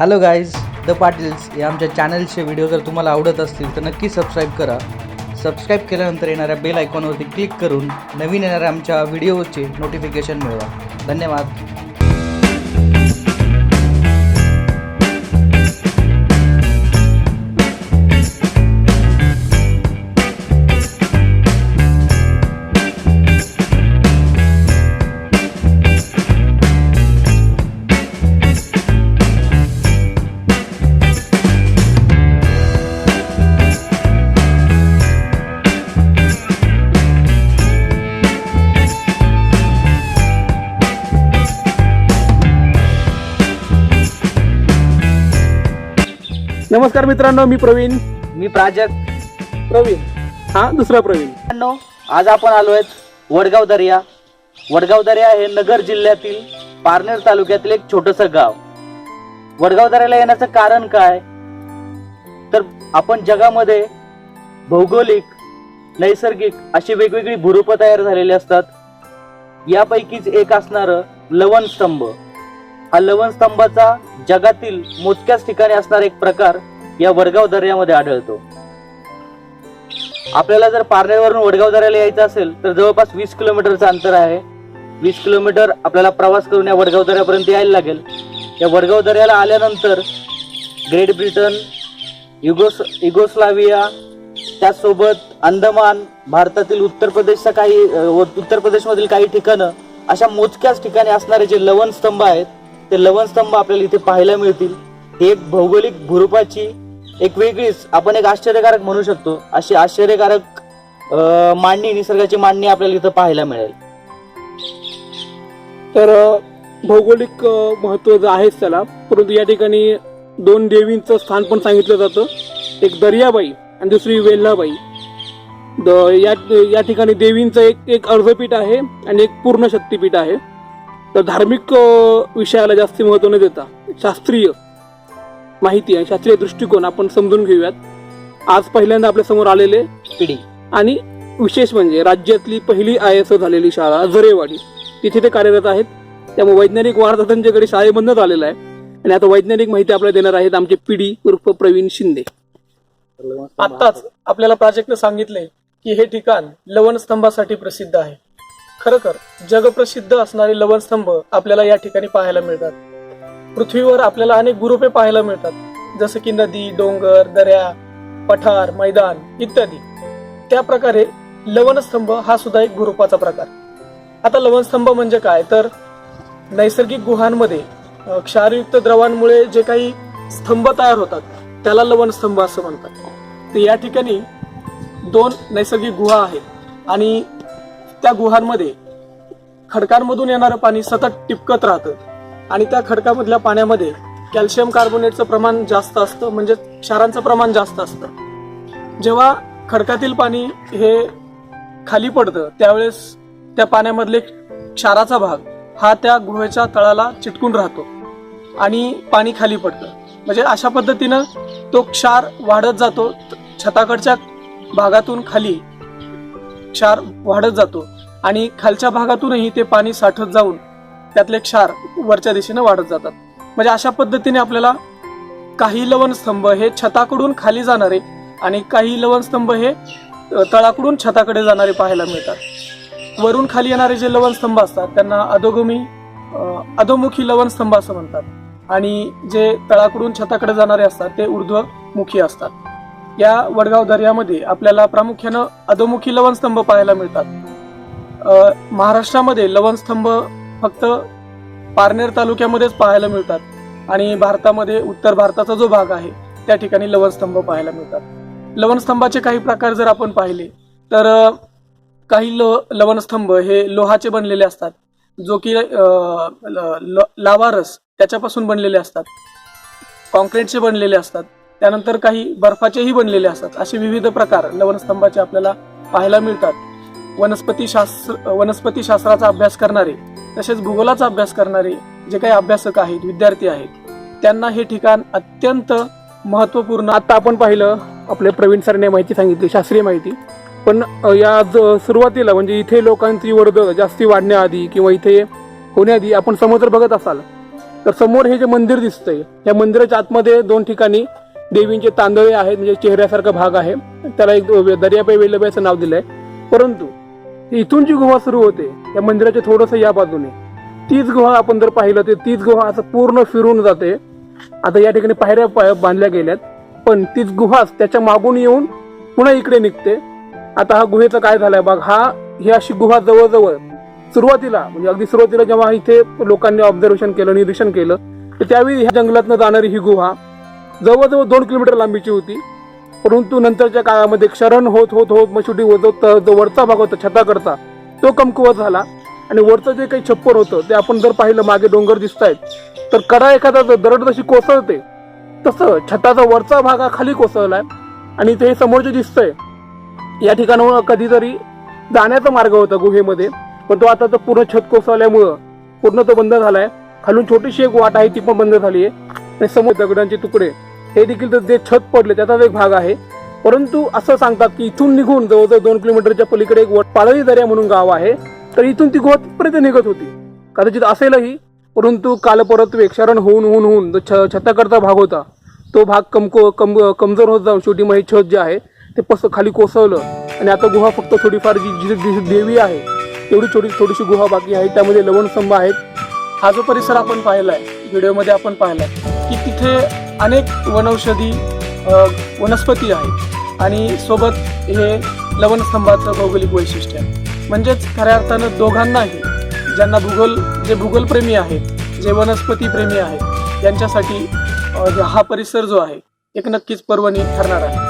Hello guys the पाटील्स या आमच्या चॅनलचे video जर तुम्हाला आवडत असतील तर नक्की सबस्क्राईब करा. सबस्क्राईब केल्यानंतर येणाऱ्या बेल आयकॉनवरती क्लिक करून नवीन येणाऱ्या आमच्या व्हिडिओचे नोटिफिकेशन मिळवा. धन्यवाद. नमस्कार मित्रांनो मी प्रवीण. मी प्राजक्त प्रवीण. हा दुसरा प्रवीण. मित्रांनो आज आपण आलो आहेत वडगाव दर्या. वडगाव दर्या हे नगर जिल्ह्यातील पारनेर तालुक्यातील एक छोटस गाव. वडगाव दर्याला येण्याचं कारण काय? तर आपण जगामध्ये भौगोलिक नैसर्गिक अशी वेगवेगळी भूरूपं तयार झालेली असतात. यापैकीच एक असणार लवण स्तंभ हा लवण स्तंभाचा जगातील मोजक्याच ठिकाणी असणारा एक प्रकार या वडगाव दर्यामध्ये आढळतो. आपल्याला जर पारनेरवरून वडगाव दऱ्याला यायचं असेल तर जवळपास वीस किलोमीटरचं अंतर आहे. वीस किलोमीटर आपल्याला प्रवास करून या वडगाव दऱ्यापर्यंत यायला लागेल. या वडगाव दऱ्याला आल्यानंतर ग्रेट ब्रिटन युगोस युगोस्लाविया त्याचसोबत अंदमान भारतातील उत्तर प्रदेशचा काही व- उत्तर प्रदेशमधील काही ठिकाणं अशा मोजक्याच ठिकाणी असणारे जे लवण स्तंभ आहेत ते लवण स्तंभ आपल्याला इथे पाहायला मिळतील. ही एक भौगोलिक भूरूपाची एक वेगळीच आपण एक आश्चर्यकारक म्हणू शकतो. अशी आश्चर्यकारक मांडणी निसर्गाची मांडणी आपल्याला इथं पाहायला मिळेल. तर भौगोलिक महत्त्व महत्त्व आहेच त्याला. परंतु या ठिकाणी दोन देवींचं स्थान पण सांगितलं जातं. एक दर्याबाई आणि दुसरी वेल्हाबाई. द या या ठिकाणी देवींचं एक एक अर्धपीठ आहे आणि एक पूर्ण शक्तीपीठ आहे. तर धार्मिक विषयाला जास्त महत्त्व न देता शास्त्रीय माहिती आणि शास्त्रीय दृष्टिकोन आपण समजून घेऊयात. आज पहिल्यांदा आपल्यासमोर आलेले पिढी. आणि विशेष म्हणजे राज्यातली पहिली आय एस झालेली शाळा जरेवाडी. तिथे ते कार्यरत आहेत. त्यामुळे वैज्ञानिक वार्ता त्यांच्याकडे शाळेमधनच आलेला आहे. आणि आता वैज्ञानिक माहिती आपल्याला देणार आहेत आमचे पिढी उर्फ प्रवीण शिंदे. आत्ताच आपल्याला प्राजक्तने सांगितले की हे ठिकाण लवण स्तंभासाठी प्रसिद्ध आहे. खरोखर जगप्रसिद्ध असणारे लवणस्तंभ आपल्याला या ठिकाणी पाहायला मिळतात. पृथ्वीवर आपल्याला अनेक गुरुपे पाहायला मिळतात. जसं की नदी डोंगर दऱ्या पठार मैदान इत्यादी. त्या प्रकारे लवणस्तंभ हा सुद्धा एक गुरुपाचा प्रकार. आता लवणस्तंभ म्हणजे काय? तर नैसर्गिक गुहांमध्ये क्षारयुक्त द्रवांमुळे जे काही स्तंभ तयार होतात त्याला लवणस्तंभ असं म्हणतात. तर या ठिकाणी दोन नैसर्गिक गुहा आहेत आणि त्या गुहांमध्ये खडकांमधून येणारं पाणी सतत टिपकत राहतं. आणि त्या खडकामधल्या पाण्यामध्ये कॅल्शियम कार्बोनेटचं प्रमाण जास्त असतं म्हणजे क्षारांचं प्रमाण जास्त असतं. जेव्हा खडकातील पाणी हे खाली पडतं त्यावेळेस त्या पाण्यामधले क्षाराचा भाग हा त्या गुहेच्या तळाला चिटकून राहतो आणि पाणी खाली पडतं. म्हणजे अशा पद्धतीनं तो क्षार वाढत जातो छताकडच्या भागातून खाली क्षार वाढत जातो आणि खालच्या भागातूनही ते पाणी साठत जाऊन त्यातले क्षार वरच्या दिशेने वाढत जातात. म्हणजे अशा पद्धतीने आपल्याला काही लवणस्तंभ हे छताकडून खाली जाणारे आणि काही लवणस्तंभ हे तळाकडून छताकडे जाणारे पाहायला मिळतात. वरून खाली येणारे जे लवणस्तंभ असतात त्यांना अधोगमी अधोमुखी लवणस्तंभ असं म्हणतात. आणि जे तळाकडून छताकडे जाणारे असतात ते ऊर्ध्वमुखी असतात. या वडगाव दर्यामध्ये आपल्याला प्रामुख्यानं अधोमुखी लवणस्तंभ पाहायला मिळतात. महाराष्ट्रामध्ये लवणस्तंभ फक्त पारनेर तालुक्यामध्येच पाहायला मिळतात आणि भारतामध्ये उत्तर भारताचा जो भाग आहे त्या ठिकाणी लवणस्तंभ पाहायला मिळतात. लवणस्तंभाचे काही प्रकार जर आपण पाहिले तर काही लो लवणस्तंभ हे लोहाचे बनलेले असतात जो की लावारस त्याच्यापासून बनलेले असतात. कॉन्क्रीटचे बनलेले असतात. त्यानंतर काही बर्फाचेही बनलेले असतात. असे विविध प्रकार लवणस्तंभाचे आपल्याला पाहायला मिळतात. वनस्पती शास्त्र वनस्पती शास्त्राचा अभ्यास करणारे तसेच भूगोलाचा अभ्यास करणारे जे काही अभ्यासक आहेत विद्यार्थी आहेत त्यांना हे ठिकाण अत्यंत महत्त्वपूर्ण आता आपण पाहिलं आपल्या प्रवीण सरने माहिती सांगितली शास्त्रीय माहिती. पण या ज- सुरुवातीला म्हणजे इथे लोकांची वर्दळ जास्ती वाढण्याआधी किंवा इथे होण्याआधी आपण समुद्र बघत असाल तर समोर हे जे मंदिर दिसतंय या मंदिराच्या आतमध्ये दोन ठिकाणी देवींचे तांदळे आहेत म्हणजे चेहऱ्यासारखा भाग आहे. त्याला एक दर्याबाई वेल्लबाई असं नाव दिलंय. परंतु इथून जी गुहा सुरू होते त्या मंदिराच्या थोडंसं या बाजूने. तीच गुहा आपण जर पाहिलं तर तीच गुहा असं पूर्ण फिरून जाते. आता या ठिकाणी पायऱ्या बांधल्या गेल्यात. पण तीच गुहाच त्याच्या मागून येऊन पुन्हा इकडे निघते. आता हा गुहेचा काय झालाय बघ हा ही अशी गुहा जवळजवळ सुरुवातीला म्हणजे अगदी सुरुवातीला जेव्हा इथे लोकांनी ऑब्झर्वेशन केलं निरीक्षण केलं तर त्यावेळी ह्या जंगलातनं जाणारी ही गुहा जवळजवळ दोन किलोमीटर लांबीची होती. परंतु नंतरच्या काळामध्ये क्षरण होत होत होत मग शेवटी जो जो वरचा भाग होता छताकरता तो कमकुवत झाला. आणि वरचं जे काही छप्पर होतं ते आपण जर पाहिलं मागे डोंगर दिसत आहेत तर कडा एखादा जर दरड जशी कोसळते तसं छताचा वरचा भाग हा खाली कोसळलाय. आणि ते हे समोरचे दिसतंय या ठिकाणावर कधीतरी जाण्याचा मार्ग होता गुहेमध्ये. पण तो आता तो पूर्ण छत कोसळल्यामुळं पूर्ण तो बंद झालाय. खालून छोटीशी एक वाट आहे ती पण बंद झाली आहे आणि समोर दगडांचे तुकडे हे देखील तर जे छत पडले त्याचाच एक भाग आहे. परंतु असं सांगतात की इथून निघून जवळजवळ दोन किलोमीटरच्या पलीकडे एक पाळळी दर्या म्हणून गाव आहे. तर इथून ती गोवापर्यंत निघत होती. कदाचित असेलही परंतु काल परत क्षरण होऊन होऊन होऊन जो छ छताकडचा भाग होता तो भाग कमको कम कमजोर होत जाऊन शेवटी मग हे छत जे आहे ते पस खाली कोसळलं. आणि आता गुहा फक्त थोडीफार जी जी देवी आहे तेवढी छोटी थोडीशी गुहा बाकी आहे. त्यामध्ये लवणस्तंभ आहेत. हा जो परिसर आपण पाहिलाय व्हिडिओमध्ये आपण पाहिलाय की तिथे अनेक वनौषधी वनस्पती आहेत. आणि सोबत हे लवणस्तंभाचं भौगोलिक वैशिष्ट्य आहे. म्हणजेच खऱ्या अर्थानं दोघांनाही ज्यांना भूगोल जे भूगोलप्रेमी आहेत जे वनस्पती प्रेमी आहेत यांच्यासाठी हा परिसर जो आहे एक नक्कीच पर्वणी ठरणार आहे.